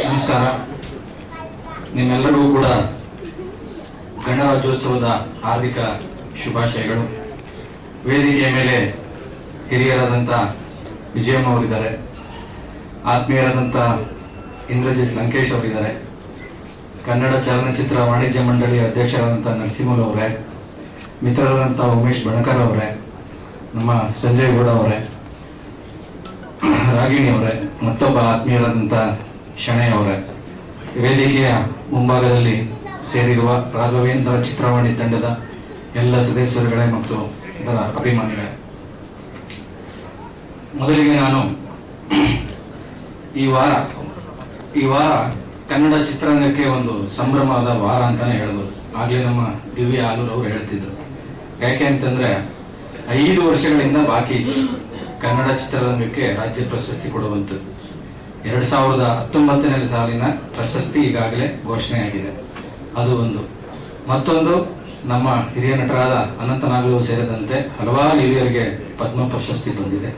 ನಮಸ್ಕಾರ. ನಿಮ್ಮೆಲ್ಲರಿಗೂ ಕೂಡ ಗಣರಾಜ್ಯೋತ್ಸವದ ಹಾರ್ದಿಕ ಶುಭಾಶಯಗಳು. ವೇದಿಕೆಯ ಮೇಲೆ ಹಿರಿಯರಾದಂಥ ವಿಜಯಮ್ಮ ಅವರಿದ್ದಾರೆ. ಆತ್ಮೀಯರಾದಂಥ ಇಂದ್ರಜಿತ್ ಲಂಕೇಶ್ ಅವರಿದ್ದಾರೆ. ಕನ್ನಡ ಚಲನಚಿತ್ರ ವಾಣಿಜ್ಯ ಮಂಡಳಿಯ ಅಧ್ಯಕ್ಷರಾದಂಥ ನರಸಿಂಹಲ್ ಅವರೇ ಮಿತ್ರರಾದಂಥ ಉಮೇಶ್ ಬಣಕರ್ ಅವರೇ, ನಮ್ಮ ಸಂಜಯ್ ಗೌಡ ಅವರೇ, ರಾಗಿಣಿ ಅವರೇ, ಮತ್ತೊಬ್ಬ ಆತ್ಮೀಯರಾದಂಥ ಶಣೆ ಅವರೇ ವೇದಿಕೆಯ ಮುಂಭಾಗದಲ್ಲಿ ಸೇರಿರುವ ರಾಘವೇಂದ್ರ ಚಿತ್ರವಾಣಿ ತಂಡದ ಎಲ್ಲ ಸದಸ್ಯರುಗಳೇ ಮತ್ತು ಇದರ ಅಭಿಮಾನಿಗಳೇ. ಮೊದಲಿಗೆ ನಾನು ಈ ವಾರ ಈ ವಾರ ಕನ್ನಡ ಚಿತ್ರರಂಗಕ್ಕೆ ಒಂದು ಸಂಭ್ರಮದ ವಾರ ಅಂತಾನೆ ಹೇಳ್ಬೋದು. ಆಗಲೇ ನಮ್ಮ ದಿವ್ಯ ಆಲೂರ್ ಅವರು ಹೇಳ್ತಿದ್ರು. ಯಾಕೆ ಅಂತಂದ್ರೆ ಐದು ವರ್ಷಗಳಿಂದ ಬಾಕಿ ಕನ್ನಡ ಚಿತ್ರರಂಗಕ್ಕೆ ರಾಜ್ಯ ಪ್ರಶಸ್ತಿ ಕೊಡುವಂಥದ್ದು. ಎರಡ್ ಸಾವಿರದ ಹತ್ತೊಂಬತ್ತನೇ ಸಾಲಿನ ಪ್ರಶಸ್ತಿ ಈಗಾಗಲೇ ಘೋಷಣೆಯಾಗಿದೆ. ಅದು ಒಂದು. ಮತ್ತೊಂದು, ನಮ್ಮ ಹಿರಿಯ ನಟರಾದ ಅನಂತ ನಾಗಲು ಸೇರಿದಂತೆ ಹಲವಾರು ಹಿರಿಯರಿಗೆ ಪದ್ಮ ಪ್ರಶಸ್ತಿ ಬಂದಿದೆ.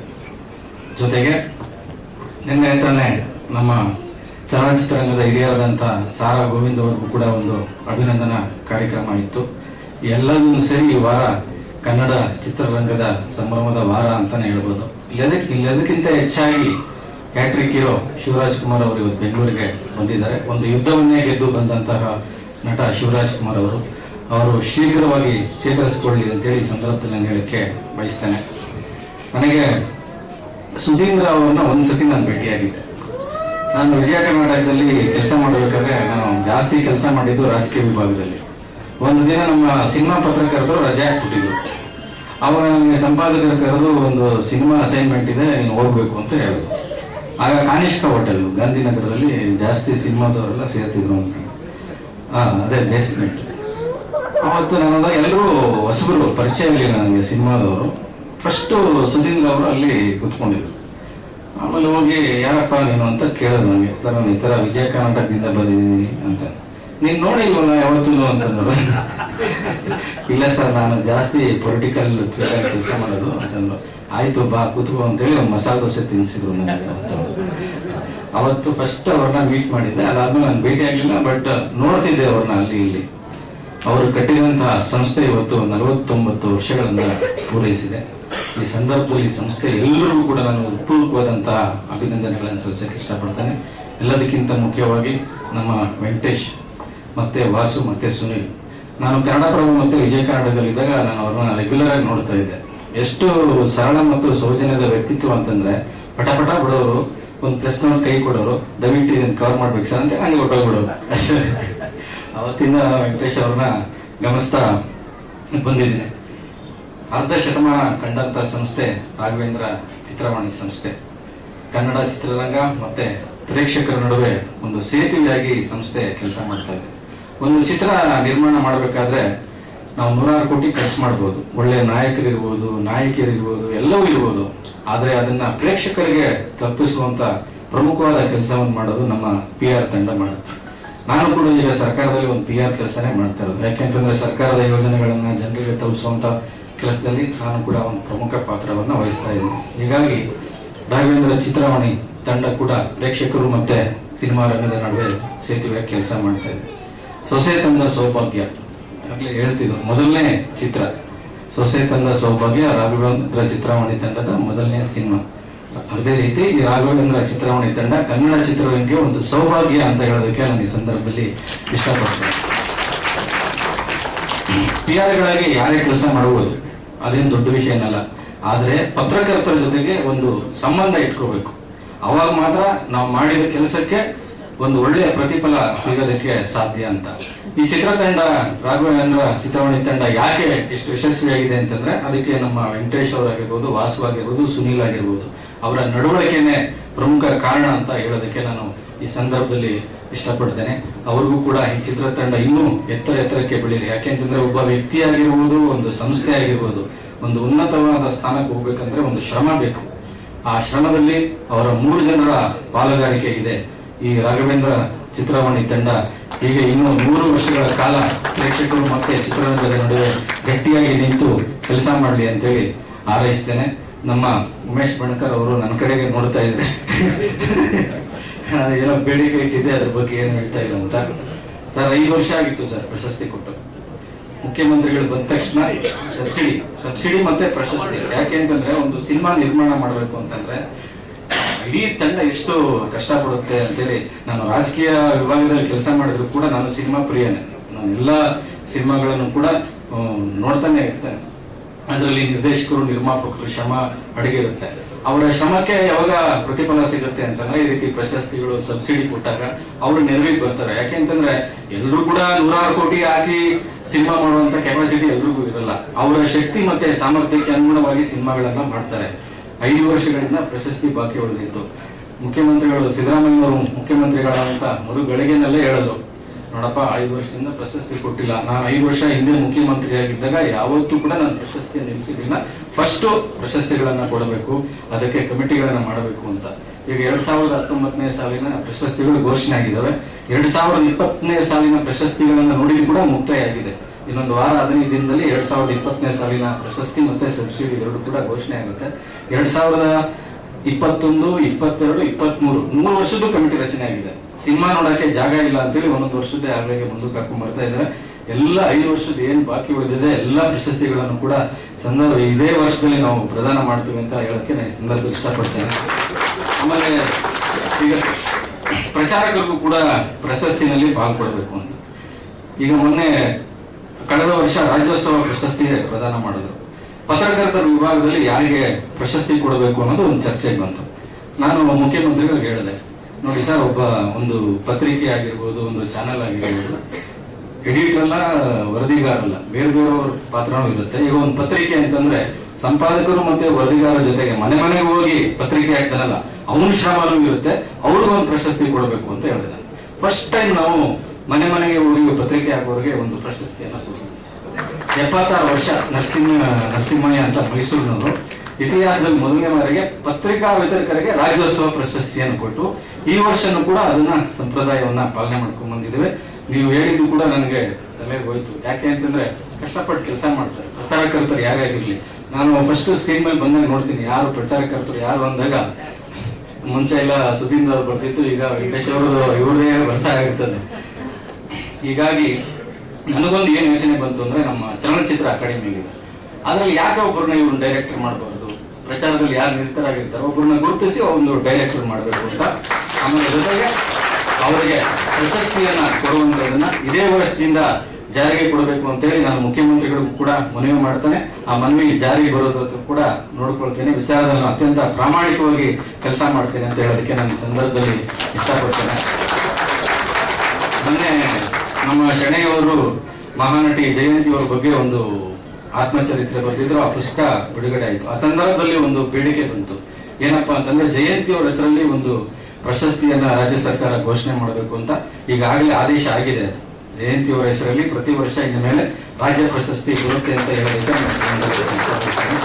ಜೊತೆಗೆ, ನಿನ್ನೆ ತಾನೇ ನಮ್ಮ ಚಲನಚಿತ್ರರಂಗದ ಹಿರಿಯರಾದಂಥ ಸಾರಾ ಗೋವಿಂದ್ ಅವರಿಗೂ ಕೂಡ ಒಂದು ಅಭಿನಂದನಾ ಕಾರ್ಯಕ್ರಮ ಇತ್ತು. ಎಲ್ಲದನ್ನು ಸೇರಿ ಈ ವಾರ ಕನ್ನಡ ಚಿತ್ರರಂಗದ ಸಂಭ್ರಮದ ವಾರ ಅಂತಾನೆ ಹೇಳ್ಬೋದು. ಇಲ್ಲದಕ್ಕೆ ಇಲ್ಲದಕ್ಕಿಂತ ಹೆಚ್ಚಾಗಿ ಹ್ಯಾಟ್ರಿಕ್ ಹೀರೋ ಶಿವರಾಜ್ ಕುಮಾರ್ ಅವರು ಇವತ್ತು ಬೆಂಗಳೂರಿಗೆ ಬಂದಿದ್ದಾರೆ. ಒಂದು ಯುದ್ಧವನ್ನೇ ಗೆದ್ದು ಬಂದಂತಹ ನಟ ಶಿವರಾಜ್ ಕುಮಾರ್ ಅವರು. ಅವರು ಶೀಘ್ರವಾಗಿ ಚೇತರಿಸಿಕೊಳ್ಳಿ ಅಂತೇಳಿ ಈ ಸಂದರ್ಭದಲ್ಲಿ ನಾನು ಹೇಳಕ್ಕೆ ಬಯಸ್ತೇನೆ. ನನಗೆ ಸುಧೀಂದ್ರ ಅವರನ್ನ ಒಂದ್ಸತಿ ನಾನು ಭೇಟಿಯಾಗಿದ್ದೆ. ನಾನು ವಿಜಯ ಕರ್ನಾಟಕದಲ್ಲಿ ಕೆಲಸ ಮಾಡಬೇಕಾದ್ರೆ ನಾನು ಜಾಸ್ತಿ ಕೆಲಸ ಮಾಡಿದ್ದು ರಾಜಕೀಯ ವಿಭಾಗದಲ್ಲಿ. ಒಂದು ದಿನ ನಮ್ಮ ಸಿನಿಮಾ ಪತ್ರಕರ್ತರು ರಜೆ ಹಾಕ್ಬಿಟ್ಟಿದ್ರು. ನನಗೆ ಸಂಪಾದಕರು ಕರೆದು ಒಂದು ಸಿನಿಮಾ ಅಸೈನ್ಮೆಂಟ್ ಇದೆ, ನೀನು ಹೋಗ್ಬೇಕು ಅಂತ ಹೇಳಿದ್ರು. ಆಗ ಕಾನಿಷ್ಕ ಹೋಟೆಲ್ ಗಾಂಧಿನಗರದಲ್ಲಿ ಜಾಸ್ತಿ ಸಿನಿಮಾದವರೆಲ್ಲ ಸೇರ್ತಿದ್ರು ಅಂತ. ಅದೇ ಬೇಸ್ಮೆಂಟ್ ಅವತ್ತು ನಾನು ಎಲ್ಲರೂ ಹೊಸಬರು, ಪರಿಚಯ ಇರಲಿಲ್ಲ ನನಗೆ ಸಿನಿಮಾದವರು. ಫಸ್ಟು ಸುಧೀಂದ್ರ ಅವರು ಅಲ್ಲಿ ಕುತ್ಕೊಂಡಿದ್ರು. ಆಮೇಲೆ ಹೋಗಿ, ಯಾರಪ್ಪ ನೀನು? ಅಂತ ಕೇಳೋದು ನನಗೆ. ಸರ್, ನಾನು ಈ ಥರ ವಿಜಯ ಕರ್ನಾಟಕದಿಂದ ಬಂದಿದ್ದೀನಿ ಅಂತ. ನೀನು ನೋಡಿಲ್ವಲ್ಲ ಯಾವತ್ತೂ? ಅಂತಂದ್ರು ಇಲ್ಲ ಸರ್, ನಾನು ಜಾಸ್ತಿ ಪೊಲಿಟಿಕಲ್ ಕೆಲಸ ಮಾಡೋದು, ಅದನ್ನು ಆಯ್ತು ಬಾ, ಕೂತ್ಕೋ ಅಂತೇಳಿ ಮಸಾಲೆ ದೋಸೆ ತಿನ್ಸಿದ್ರು ನನಗೆ ಅವತ್ತು. ಅವತ್ತು ಫಸ್ಟ್ ಅವ್ರನ್ನ ಮೀಟ್ ಮಾಡಿದ್ದೆ, ಅದಾದ್ಮೇಲೆ ನಾನು ಭೇಟಿ ಆಗ್ಲಿಲ್ಲ ಬಟ್ ನೋಡ್ತಿದ್ದೆ ಅವ್ರನ್ನ ಅಲ್ಲಿ ಇಲ್ಲಿ. ಅವರು ಕಟ್ಟಿದಂತಹ ಸಂಸ್ಥೆ ಇವತ್ತು ನಲವತ್ತೊಂಬತ್ತು ವರ್ಷಗಳನ್ನ ಪೂರೈಸಿದೆ. ಈ ಸಂದರ್ಭದಲ್ಲಿ ಸಂಸ್ಥೆ ಎಲ್ಲರಿಗೂ ಕೂಡ ನಾನು ಉತ್ಪೂರ್ವಕವಾದಂತಹ ಅಭಿನಂದನೆಗಳನ್ನು ಸಲ್ಲಿಸಕ್ಕೆ ಇಷ್ಟಪಡ್ತೇನೆ. ಎಲ್ಲದಕ್ಕಿಂತ ಮುಖ್ಯವಾಗಿ ನಮ್ಮ ವೆಂಕಟೇಶ್, ಮತ್ತೆ ವಾಸು, ಮತ್ತೆ ಸುನಿಲ್. ನಾನು ಕನ್ನಡಪ್ರಭ ಮತ್ತು ವಿಜಯ ಕನ್ನಡದಲ್ಲಿದ್ದಾಗ ನಾನು ಅವ್ರನ್ನ ರೆಗ್ಯುಲರ್ ಆಗಿ ನೋಡ್ತಾ ಇದ್ದೆ. ಎಷ್ಟು ಸರಳ ಮತ್ತು ಸೌಜನ್ಯದ ವ್ಯಕ್ತಿತ್ವ ಅಂತಂದ್ರೆ ಪಟ ಪಟ ಬಿಡೋರು, ಒಂದು ಪ್ರಶ್ನೆ ಕೈ ಕೊಡೋರು, ದಯವಿಟ್ಟು ಇದನ್ನು ಕವರ್ ಮಾಡ್ಬೇಕು ಸರ್ ಅಂತ ನನಗೆ ಹೊಟ್ಟೋಗ್ಬಿಡೋರು ಅಷ್ಟೇ. ಅವತ್ತಿಂದ ವೆಂಕಟೇಶ್ ಅವ್ರನ್ನ ಗಮನಿಸ್ತಾ ಬಂದಿದ್ದೀನಿ. ಅರ್ಧ ಶತಮಾನ ಕಂಡಂತ ಸಂಸ್ಥೆ ರಾಘವೇಂದ್ರ ಚಿತ್ರವಾಣಿ ಸಂಸ್ಥೆ. ಕನ್ನಡ ಚಿತ್ರರಂಗ ಮತ್ತೆ ಪ್ರೇಕ್ಷಕರ ನಡುವೆ ಒಂದು ಸೇತುವೆಯಾಗಿ ಸಂಸ್ಥೆ ಕೆಲಸ ಮಾಡ್ತಾ ಇದೆ. ಒಂದು ಚಿತ್ರ ನಿರ್ಮಾಣ ಮಾಡಬೇಕಾದ್ರೆ ನಾವು ನೂರಾರು ಕೋಟಿ ಖರ್ಚು ಮಾಡ್ಬೋದು. ಒಳ್ಳೆಯ ನಾಯಕರಿರ್ಬೋದು, ನಾಯಕಿಯರಿರ್ಬೋದು, ಎಲ್ಲವೂ ಇರ್ಬೋದು. ಆದರೆ ಅದನ್ನ ಪ್ರೇಕ್ಷಕರಿಗೆ ತಪ್ಪಿಸುವಂತ ಪ್ರಮುಖವಾದ ಕೆಲಸವನ್ನು ಮಾಡೋದು ನಮ್ಮ ಪಿ ಆರ್ ತಂಡ ಮಾಡುತ್ತೆ. ನಾನು ಕೂಡ ಈಗ ಸರ್ಕಾರದಲ್ಲಿ ಒಂದು ಪಿ ಆರ್ ಕೆಲಸನೇ ಮಾಡ್ತಾ ಇರೋದು. ಯಾಕೆಂತಂದ್ರೆ ಸರ್ಕಾರದ ಯೋಜನೆಗಳನ್ನ ಜನರಿಗೆ ತಲುಪಿಸುವಂತ ಕೆಲಸದಲ್ಲಿ ನಾನು ಕೂಡ ಒಂದು ಪ್ರಮುಖ ಪಾತ್ರವನ್ನ ವಹಿಸ್ತಾ ಇದ್ದೀನಿ. ಹೀಗಾಗಿ ರಾಘವೇಂದ್ರ ಚಿತ್ರವಾಣಿ ತಂಡ ಕೂಡ ಪ್ರೇಕ್ಷಕರು ಮತ್ತೆ ಸಿನಿಮಾ ರಂಗದ ನಡುವೆ ಸೇತುವೆ ಕೆಲಸ ಮಾಡ್ತಾ ಇದೆ. ಸೊಸೆ ತಂದ ಸೌಭಾಗ್ಯ. ಆಗಲೇ ಹೇಳ್ತಿದ್ದು, ಮೊದಲನೇ ಚಿತ್ರ. ಸೊಸೆ ತಂದ ಸೌಭಾಗ್ಯ ರಾಘವೇಂದ್ರ ಚಿತ್ರವಾಣಿ ತಂಡದ ಮೊದಲನೇ ಸಿನಿಮಾ. ಅದೇ ರೀತಿ ಈ ರಾಘವೇಂದ್ರ ಚಿತ್ರವಾಣಿ ತಂಡ ಕನ್ನಡ ಚಿತ್ರರಂಗಕ್ಕೆ ಒಂದು ಸೌಭಾಗ್ಯ ಅಂತ ಹೇಳೋದಕ್ಕೆ ನಾನು ಈ ಸಂದರ್ಭದಲ್ಲಿ ಇಷ್ಟಪಡ್ತೇನೆ. ಪಿ ಗಳಾಗಿ ಯಾರೇ ಕೆಲಸ ಮಾಡಬಹುದು, ಅದೇನು ದೊಡ್ಡ ವಿಷಯ ಏನಲ್ಲ. ಆದರೆ ಪತ್ರಕರ್ತರ ಜೊತೆಗೆ ಒಂದು ಸಂಬಂಧ ಇಟ್ಕೋಬೇಕು. ಅವಾಗ ಮಾತ್ರ ನಾವು ಮಾಡಿದ ಕೆಲಸಕ್ಕೆ ಒಂದು ಒಳ್ಳೆಯ ಪ್ರತಿಫಲ ಸಿಗೋದಕ್ಕೆ ಸಾಧ್ಯ ಅಂತ. ಈ ಚಿತ್ರತಂಡ ರಾಘವೇಂದ್ರ ಚಿತ್ರವಣಿ ತಂಡ ಯಾಕೆ ಎಷ್ಟು ಯಶಸ್ವಿಯಾಗಿದೆ ಅಂತಂದ್ರೆ ಅದಕ್ಕೆ ನಮ್ಮ ವೆಂಕಟೇಶ್ ಅವರಾಗಿರ್ಬೋದು, ವಾಸು ಆಗಿರ್ಬೋದು, ಸುನೀಲ್ ಆಗಿರ್ಬೋದು. ಅವರ ನಡವಳಿಕೆನೆ ಪ್ರಮುಖ ಕಾರಣ ಅಂತ ಹೇಳೋದಕ್ಕೆ ನಾನು ಈ ಸಂದರ್ಭದಲ್ಲಿ ಇಷ್ಟಪಡ್ತೇನೆ. ಅವ್ರಿಗೂ ಕೂಡ ಈ ಚಿತ್ರತಂಡ ಇನ್ನೂ ಎತ್ತರ ಎತ್ತರಕ್ಕೆ ಬೆಳೀಲಿ. ಯಾಕೆಂತಂದ್ರೆ ಒಬ್ಬ ವ್ಯಕ್ತಿ ಆಗಿರ್ಬೋದು, ಒಂದು ಸಂಸ್ಥೆ ಆಗಿರ್ಬೋದು, ಒಂದು ಉನ್ನತವಾದ ಸ್ಥಾನಕ್ಕೆ ಹೋಗ್ಬೇಕಂದ್ರೆ ಒಂದು ಶ್ರಮ ಬೇಕು. ಆ ಶ್ರಮದಲ್ಲಿ ಅವರ ಮೂರು ಜನರ ಪಾಲುಗಾರಿಕೆ ಇದೆ. ಈ ರಾಘವೇಂದ್ರ ಚಿತ್ರವಾಣಿ ತಂಡ ಹೀಗೆ ಇನ್ನು ಮೂರು ವರ್ಷಗಳ ಕಾಲ ಪ್ರೇಕ್ಷಕರು ಮತ್ತೆ ಚಿತ್ರರಂಗದ ನಡುವೆ ಗಟ್ಟಿಯಾಗಿ ನಿಂತು ಕೆಲಸ ಮಾಡಲಿ ಅಂತೇಳಿ ಹಾರೈಸ್ತೇನೆ. ನಮ್ಮ ಉಮೇಶ್ ಬಣಕರ್ ಅವರು ನನ್ನ ಕಡೆಗೆ ನೋಡ್ತಾ ಇದ್ದಾರೆ. ಏನೋ ಬೇಡಿಕೆ ಇಟ್ಟಿದೆ ಅದ್ರ ಬಗ್ಗೆ ಏನು ಹೇಳ್ತಾ ಇಲ್ಲ ಅಂತ. ಸರ್, ಐದು ವರ್ಷ ಆಗಿತ್ತು ಸರ್ ಪ್ರಶಸ್ತಿ ಕೊಟ್ಟು. ಮುಖ್ಯಮಂತ್ರಿಗಳು ಬಂದ ತಕ್ಷಣ ಸಬ್ಸಿಡಿ ಸಬ್ಸಿಡಿ ಮತ್ತೆ ಪ್ರಶಸ್ತಿ. ಯಾಕೆ ಅಂತಂದ್ರೆ ಒಂದು ಸಿನಿಮಾ ನಿರ್ಮಾಣ ಮಾಡಬೇಕು ಅಂತಂದ್ರೆ ಇಡೀ ತಂಡ ಎಷ್ಟು ಕಷ್ಟಪಡುತ್ತೆ ಅಂತೇಳಿ ನಾನು ರಾಜಕೀಯ ವಿಭಾಗದಲ್ಲಿ ಕೆಲಸ ಮಾಡಿದ್ರು ಕೂಡ ನಾನು ಸಿನಿಮಾ ಪ್ರಿಯನೇ. ನಾನು ಎಲ್ಲ ಸಿನಿಮಾಗಳನ್ನು ಕೂಡ ನೋಡ್ತಾನೆ ಇರ್ತೇನೆ. ಅದರಲ್ಲಿ ನಿರ್ದೇಶಕರು, ನಿರ್ಮಾಪಕರು ಶ್ರಮ ಅಡಗಿರುತ್ತೆ. ಅವರ ಶ್ರಮಕ್ಕೆ ಯಾವಾಗ ಪ್ರತಿಫಲ ಸಿಗುತ್ತೆ ಅಂತಂದ್ರೆ ಈ ರೀತಿ ಪ್ರಶಸ್ತಿಗಳು, ಸಬ್ಸಿಡಿ ಕೊಟ್ಟಾಗ ಅವರು ನೆರವಿಗೆ ಬರ್ತಾರೆ. ಯಾಕೆ ಅಂತಂದ್ರೆ ಎಲ್ಲರೂ ಕೂಡ ನೂರಾರು ಕೋಟಿ ಹಾಕಿ ಸಿನಿಮಾ ಮಾಡುವಂತ ಕೆಪಾಸಿಟಿ ಎಲ್ರಿಗೂ ಇರಲ್ಲ. ಅವರ ಶಕ್ತಿ ಮತ್ತೆ ಸಾಮರ್ಥ್ಯಕ್ಕೆ ಅನುಗುಣವಾಗಿ ಸಿನಿಮಾಗಳನ್ನ ಮಾಡ್ತಾರೆ. ಐದು ವರ್ಷಗಳಿಂದ ಪ್ರಶಸ್ತಿ ಬಾಕಿ ಉಳಿದಿತ್ತು. ಮುಖ್ಯಮಂತ್ರಿಗಳು ಸಿದ್ದರಾಮಯ್ಯವರು ಮುಖ್ಯಮಂತ್ರಿಗಳಾದಂತ ಮರು ಗಳಿಗೆನಲ್ಲೇ ಹೇಳಿದ್ರು ನೋಡಪ್ಪ, ಐದು ವರ್ಷದಿಂದ ಪ್ರಶಸ್ತಿ ಕೊಟ್ಟಿಲ್ಲ. ನಾನು ಐದು ವರ್ಷ ಹಿಂದೆ ಮುಖ್ಯಮಂತ್ರಿಯಾಗಿದ್ದಾಗ ಯಾವತ್ತೂ ಕೂಡ ನಾನು ಪ್ರಶಸ್ತಿ ನಿಲ್ಲಿಸಿದ್ದಿಲ್ಲ ಫಸ್ಟ್ ಪ್ರಶಸ್ತಿಗಳನ್ನ ಕೊಡಬೇಕು, ಅದಕ್ಕೆ ಕಮಿಟಿಗಳನ್ನ ಮಾಡಬೇಕು ಅಂತ. ಈಗ ಎರಡ್ ಸಾವಿರದ ಹತ್ತೊಂಬತ್ತನೇ ಸಾಲಿನ ಪ್ರಶಸ್ತಿಗಳು ಘೋಷಣೆ ಆಗಿದ್ದಾವೆ ಎರಡ್ ಸಾವಿರದ ಇಪ್ಪತ್ತನೇ ಸಾಲಿನ ಪ್ರಶಸ್ತಿಗಳನ್ನ ನೋಡಿದ್ರು ಕೂಡ ಮುಕ್ತಾಯ ಆಗಿದೆ. ಇನ್ನೊಂದು ವಾರ, ಹದಿನೈದು ದಿನದಲ್ಲಿ ಎರಡ್ ಸಾವಿರದ ಇಪ್ಪತ್ತನೇ ಸಾಲಿನ ಪ್ರಶಸ್ತಿ ಮತ್ತೆ ಸಬ್ಸಿಡಿ ಎರಡು ಕೂಡ ಘೋಷಣೆ ಆಗುತ್ತೆ. ಎರಡ್ ಸಾವಿರದ ಇಪ್ಪತ್ತೊಂದು, ಇಪ್ಪತ್ತೆರಡು, ಇಪ್ಪತ್ಮೂರು ಮೂರು ವರ್ಷದ್ದು ಕಮಿಟಿ ರಚನೆ ಆಗಿದೆ. ಸಿನಿಮಾ ನೋಡಕ್ಕೆ ಜಾಗ ಇಲ್ಲ ಅಂತೇಳಿ ಒಂದೊಂದು ವರ್ಷದ ಆಗ್ಲಿಗೆ ಮುಂದಕ್ಕೆ ಹಾಕೊಂಡ್ ಬರ್ತಾ ಇದ್ದಾರೆ. ಎಲ್ಲ ಐದು ವರ್ಷದ ಏನ್ ಬಾಕಿ ಉಳಿದಿದೆ, ಎಲ್ಲ ಪ್ರಶಸ್ತಿಗಳನ್ನು ಕೂಡ ಸಂದರ್ಭ ಇದೇ ವರ್ಷದಲ್ಲಿ ನಾವು ಪ್ರದಾನ ಮಾಡ್ತೀವಿ ಅಂತ ಹೇಳಕ್ಕೆ ನಾನು ಈ ಸಂದರ್ಭ ಇಷ್ಟಪಡ್ತೇನೆ. ಆಮೇಲೆ ಈಗ ಪ್ರಚಾರಕರಿಗೂ ಕೂಡ ಪ್ರಶಸ್ತಿನಲ್ಲಿ ಪಾಲ್ಗೊಳ್ಬೇಕು ಅಂತ. ಈಗ ಮೊನ್ನೆ ಕಳೆದ ವರ್ಷ ರಾಜ್ಯೋತ್ಸವ ಪ್ರಶಸ್ತಿ ಪ್ರದಾನ ಮಾಡಿದ್ರು. ಪತ್ರಕರ್ತರ ವಿಭಾಗದಲ್ಲಿ ಯಾರಿಗೆ ಪ್ರಶಸ್ತಿ ಕೊಡಬೇಕು ಅನ್ನೋದು ಒಂದು ಚರ್ಚೆಗೆ ಬಂತು. ನಾನು ಮುಖ್ಯಮಂತ್ರಿಗಳಿಗೆ ಹೇಳಿದೆ. ನೋಡಿ ಸರ್, ಒಬ್ಬ ಒಂದು ಪತ್ರಿಕೆ ಆಗಿರ್ಬೋದು, ಒಂದು ಚಾನೆಲ್ ಆಗಿರ್ಬೋದು ಎಡಿಟರ್ ಅಲ್ಲ, ವರದಿಗಾರಲ್ಲ. ಬೇರೆ ಬೇರೆಯವ್ರ ಪಾತ್ರನೂ ಇರುತ್ತೆ. ಈಗ ಒಂದು ಪತ್ರಿಕೆ ಅಂತಂದ್ರೆ ಸಂಪಾದಕರು ಮತ್ತೆ ವರದಿಗಾರರ ಜೊತೆಗೆ ಮನೆ ಮನೆಗೆ ಹೋಗಿ ಪತ್ರಿಕೆ ಆಗ್ತಾರಲ್ಲ ಅವನ ಶ್ರಮನೂ ಇರುತ್ತೆ. ಅವ್ರಿಗೆ ಒಂದು ಪ್ರಶಸ್ತಿ ಕೊಡಬೇಕು ಅಂತ ಹೇಳಿದೆ. ಫಸ್ಟ್ ಟೈಮ್ ನಾವು ಮನೆ ಮನೆಗೆ ಹೋಗಿ ಪತ್ರಿಕೆ ಹಾಕೋರಿಗೆ ಒಂದು ಪ್ರಶಸ್ತಿಯನ್ನು ಕೊಡ್ತೀವಿ. ಎಪ್ಪತ್ತಾರು ವರ್ಷ ನರಸಿಂಹ, ನರಸಿಂಹಯ್ಯ ಅಂತ ಮೈಸೂರಿನವರು. ಇತಿಹಾಸದಲ್ಲಿ ಮೊದಲನೇ ಬಾರಿಗೆ ಪತ್ರಿಕಾ ವಿತರಕರಿಗೆ ರಾಜ್ಯೋತ್ಸವ ಪ್ರಶಸ್ತಿಯನ್ನು ಕೊಟ್ಟು ಈ ವರ್ಷನೂ ಕೂಡ ಅದನ್ನ ಸಂಪ್ರದಾಯವನ್ನ ಪಾಲನೆ ಮಾಡ್ಕೊಂಡು ಬಂದಿದ್ದೇವೆ. ನೀವು ಹೇಳಿದ್ದು ಕೂಡ ನನಗೆ ತಲೆಗೆ ಹೋಯ್ತು. ಯಾಕೆ ಅಂತಂದ್ರೆ ಕಷ್ಟಪಟ್ಟು ಕೆಲಸ ಮಾಡ್ತಾರೆ. ಪ್ರಚಾರಕರ್ತರು ಯಾರೇ ಆಗಿರ್ಲಿ. ನಾನು ಫಸ್ಟ್ ಸ್ಕ್ರೀನ್ ಮೇಲೆ ಬಂದಾಗ ನೋಡ್ತೀನಿ. ಯಾರು ಪ್ರಚಾರಕರ್ತರು, ಯಾರು ಅಂದಾಗ ಮುಂಚೆ ಎಲ್ಲ ಸುದೀಂದ್ರ ಬರ್ತಿತ್ತು. ಈಗ ವೆಂಕಟೇಶ್ ಅವರು ಇವ್ರದೇ ಬರ್ತಾ ಇರ್ತದೆ. ಹೀಗಾಗಿ ನನಗೊಂದು ಏನು ಯೋಚನೆ ಬಂತು ಅಂದ್ರೆ ನಮ್ಮ ಚಲನಚಿತ್ರ ಅಕಾಡೆಮಿ ಇದೆ ಅದ್ರಲ್ಲಿ ಯಾಕೆ ಒಬ್ಬರನ್ನ ಇವ್ರನ್ನ ಡೈರೆಕ್ಟರ್ ಮಾಡಬಾರ್ದು? ಪ್ರಚಾರದಲ್ಲಿ ಯಾರು ನಿರತರಾಗಿರ್ತಾರೋ ಒಬ್ಬರನ್ನ ಗುರುತಿಸಿ ಒಂದು ಡೈರೆಕ್ಟರ್ ಮಾಡಬೇಕು ಅಂತ ಆಮೇಲೆ ಜೊತೆಗೆ ಅವರಿಗೆ ಪ್ರಶಸ್ತಿಯನ್ನ ಕೊಡುವಂತದನ್ನ ಇದೇ ವರ್ಷದಿಂದ ಜಾರಿಗೆ ಕೊಡಬೇಕು ಅಂತೇಳಿ ನಾನು ಮುಖ್ಯಮಂತ್ರಿಗಳಿಗೂ ಕೂಡ ಮನವಿ ಮಾಡ್ತಾನೆ. ಆ ಮನವಿ ಜಾರಿಗೆ ಬರೋದ್ರ ಕೂಡ ನೋಡ್ಕೊಳ್ತೇನೆ. ವಿಚಾರದಲ್ಲಿ ಅತ್ಯಂತ ಪ್ರಾಮಾಣಿಕವಾಗಿ ಕೆಲಸ ಮಾಡ್ತೇನೆ ಅಂತ ಹೇಳೋದಕ್ಕೆ ನಾನು ಸಂದರ್ಭದಲ್ಲಿ ಇಷ್ಟಪಡ್ತೇನೆ. ಮೊನ್ನೆ ನಮ್ಮ ಶೆಣೆಯವರು ಮಹಾನಟಿ ಜಯಂತಿ ಅವರ ಬಗ್ಗೆ ಒಂದು ಆತ್ಮಚರಿತ್ರೆ ಬರೆದಿದ್ರು, ಆ ಪುಸ್ತಕ ಬಿಡುಗಡೆ ಆಯಿತು. ಆ ಸಂದರ್ಭದಲ್ಲಿ ಒಂದು ಬೇಡಿಕೆ ಬಂತು. ಏನಪ್ಪಾ ಅಂತಂದ್ರೆ, ಜಯಂತಿ ಅವರ ಹೆಸರಲ್ಲಿ ಒಂದು ಪ್ರಶಸ್ತಿಯನ್ನ ರಾಜ್ಯ ಸರ್ಕಾರ ಘೋಷಣೆ ಮಾಡಬೇಕು ಅಂತ ಈಗಾಗಲೇ ಆದೇಶ ಆಗಿದೆ ಜಯಂತಿ ಅವರ ಹೆಸರಲ್ಲಿ ಪ್ರತಿ ವರ್ಷ ಇನ್ನು ಮೇಲೆ ರಾಜ್ಯ ಪ್ರಶಸ್ತಿ ಬರುತ್ತೆ ಅಂತ ಇಷ್ಟಪಡ್ತೇನೆ.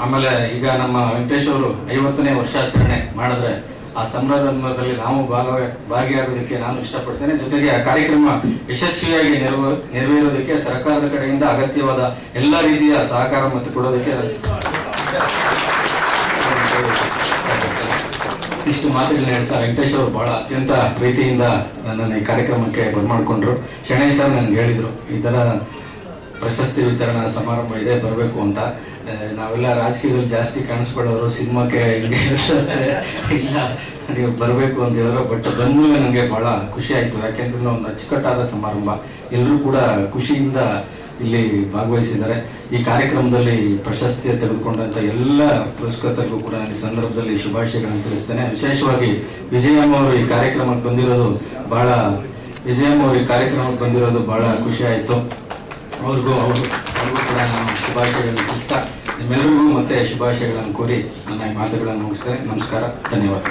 ಆಮೇಲೆ ಈಗ ನಮ್ಮ ವೆಂಕಟೇಶ್ ಅವರು ಐವತ್ತನೇ ವರ್ಷಾಚರಣೆ ಮಾಡಿದ್ರೆ ಆ ಸಂಭ್ರಮದಲ್ಲಿ ನಾವು ಭಾಗವ ಭಾಗಿಯಾಗೋದಕ್ಕೆ ನಾನು ಇಷ್ಟಪಡ್ತೇನೆ. ಜೊತೆಗೆ ಆ ಕಾರ್ಯಕ್ರಮ ಯಶಸ್ವಿಯಾಗಿ ನೆರವ, ನೆರವೇರೋದಕ್ಕೆ ಸರ್ಕಾರದ ಕಡೆಯಿಂದ ಅಗತ್ಯವಾದ ಎಲ್ಲ ರೀತಿಯ ಸಹಕಾರ ಮತ್ತು ಕೊಡೋದಕ್ಕೆ ಇಷ್ಟು ಮಾತುಗಳನ್ನ ಹೇಳ್ತಾ ವೆಂಕಟೇಶ್ ಅವರು ಬಹಳ ಅತ್ಯಂತ ಪ್ರೀತಿಯಿಂದ ನನ್ನನ್ನು ಈ ಕಾರ್ಯಕ್ರಮಕ್ಕೆ ಬರ್ಮಾಡ್ಕೊಂಡ್ರು. ಶಣೈ ಸರ್, ನನ್ಗೆ ಹೇಳಿದ್ರು, ಈ ಥರ ಪ್ರಶಸ್ತಿ ವಿತರಣಾ ಸಮಾರಂಭ ಇದೆ, ಬರಬೇಕು ಅಂತ. ನಾವೆಲ್ಲ ರಾಜಕೀಯದಲ್ಲಿ ಜಾಸ್ತಿ ಕಾಣಿಸ್ಕೊಳ್ಳೋರು, ಸಿನಿಮಾಕ್ಕೆ ಇಲ್ಲ ನೀವು ಬರಬೇಕು ಅಂತ ಹೇಳಿದ್ರು ಬಟ್ ಬಂದ್ಮೇಲೆ ನನಗೆ ಬಹಳ ಖುಷಿ ಆಯ್ತು. ಯಾಕೆಂತಂದ್ರೆ ಒಂದು ಅಚ್ಚುಕಟ್ಟಾದ ಸಮಾರಂಭ. ಎಲ್ಲರೂ ಕೂಡ ಖುಷಿಯಿಂದ ಇಲ್ಲಿ ಭಾಗವಹಿಸಿದ್ದಾರೆ. ಈ ಕಾರ್ಯಕ್ರಮದಲ್ಲಿ ಪ್ರಶಸ್ತಿ ತೆಗೆದುಕೊಂಡಂತ ಎಲ್ಲ ಪುರಸ್ಕೃತರಿಗೂ ಕೂಡ ನಾನು ಈ ಸಂದರ್ಭದಲ್ಲಿ ಶುಭಾಶಯಗಳನ್ನು ತಿಳಿಸ್ತೇನೆ. ವಿಶೇಷವಾಗಿ ವಿಜಯಮ್ಮ ಅವರು ಈ ಕಾರ್ಯಕ್ರಮಕ್ಕೆ ಬಂದಿರೋದು ಬಹಳ, ವಿಜಯಮ್ಮ ಅವರು ಈ ಕಾರ್ಯಕ್ರಮಕ್ಕೆ ಬಂದಿರೋದು ಬಹಳ ಖುಷಿ ಆಯ್ತು. ಅವ್ರಿಗೂ ಅವರು ಅವ್ರಿಗೂ ಕೂಡ ನಾನು ಶುಭಾಶಯಗಳನ್ನು ತಿಳಿಸ್ತಾ ನಿಮ್ಮೆಲ್ಲರಿಗೂ ಮತ್ತೆ ಶುಭಾಶಯಗಳನ್ನು ಕೋರಿ ನನ್ನ ಮಾತುಗಳನ್ನು ಮುಗಿಸ್ತೇನೆ. ನಮಸ್ಕಾರ ಧನ್ಯವಾದ